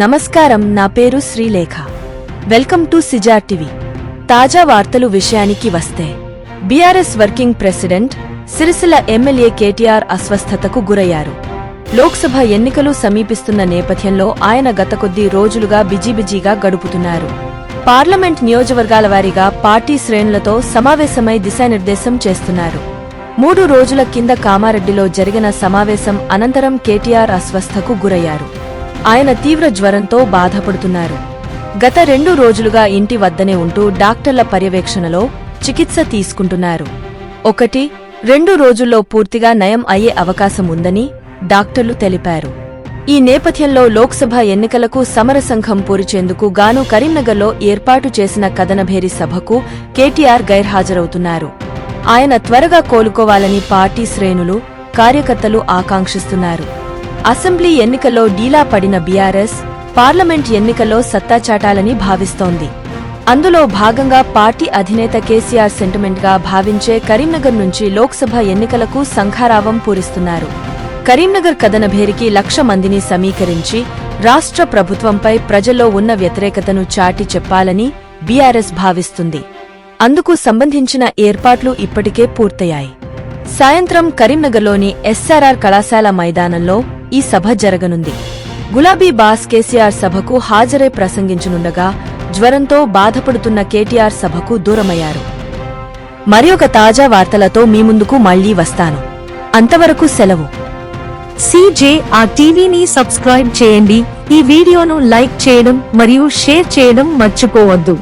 నమస్కారం నా పేరు శ్రీలేఖ. వెల్కమ్ టు సిజా టీవీ. తాజా వార్తలు విషయానికి వస్తే BRS working president Sircilla MLA KTR అస్వస్థతకు గురయ్యారు. లోక్సభ ఎన్నికలు సమీపిస్తున్న నేపథ్యంలో ఆయన గత కొద్ది రోజులుగా బిజీబిజీగా గడుపుతున్నారు. పార్లమెంట్ నియోజకవర్గాల వారీగా పార్టీ శ్రేణులతో సమావేశమై దిశానిర్దేశం చేస్తున్నారు. మూడు రోజుల కింద కామారెడ్డిలో జరిగిన సమావేశం అనంతరం కేటీఆర్ అస్వస్థకు గురయ్యారు. ఆయన తీవ్ర జ్వరంతో బాధపడుతున్నారు. గత రెండు రోజులుగా ఇంటి వద్దనే ఉంటూ డాక్టర్ల పర్యవేక్షణలో చికిత్స తీసుకుంటున్నారు. ఒకటి రెండు రోజుల్లో పూర్తిగా నయం అయ్యే అవకాశం ఉందని డాక్టర్లు తెలిపారు. ఈ నేపథ్యంలో లోక్సభ ఎన్నికలకు సమర సంఘం పూరిచేందుకు గాను కరీంనగర్లో ఏర్పాటు చేసిన కదనభేరి సభకు కేటీఆర్ గైర్హాజరవుతున్నారు. ఆయన త్వరగా కోలుకోవాలని పార్టీ శ్రేణులు కార్యకర్తలు ఆకాంక్షిస్తున్నారు. అసెంబ్లీ ఎన్నికల్లో డీలా పడిన బీఆర్ఎస్ పార్లమెంట్ ఎన్నికల్లో సత్తా చాటాలని భావిస్తోంది. అందులో భాగంగా పార్టీ అధినేత కేసీఆర్ సెంటిమెంట్గా భావించే కరీంనగర్ నుంచి లోక్సభ ఎన్నికలకు సంఖారావం పూరిస్తున్నారు. కరీంనగర్ కథనభేరికి లక్ష మందిని సమీకరించి రాష్ట్ర ప్రభుత్వంపై ప్రజల్లో ఉన్న వ్యతిరేకతను చాటి చెప్పాలని బీఆర్ఎస్ భావిస్తుంది. అందుకు సంబంధించిన ఏర్పాట్లు ఇప్పటికే పూర్తయ్యాయి. సాయంత్రం కరీంనగర్లోని ఎస్ఆర్ఆర్ కళాశాల మైదానంలో ఈ సభ జరగనుంది. గులాబీ బాస్ కేసీఆర్ సభకు హాజరై ప్రసంగించనుండగా జ్వరంతో బాధపడుతున్న కేటీఆర్ సభకు దూరమయ్యారు. మరి ఒక తాజా వార్తలతో మీ ముందుకు మళ్ళీ వస్తాను. అంతవరకు సెలవు. సీజే ఆ టీవీని సబ్స్క్రైబ్ చేయండి. ఈ వీడియోను లైక్ చేయడం మరియు షేర్ చేయడం మర్చిపోవద్దు.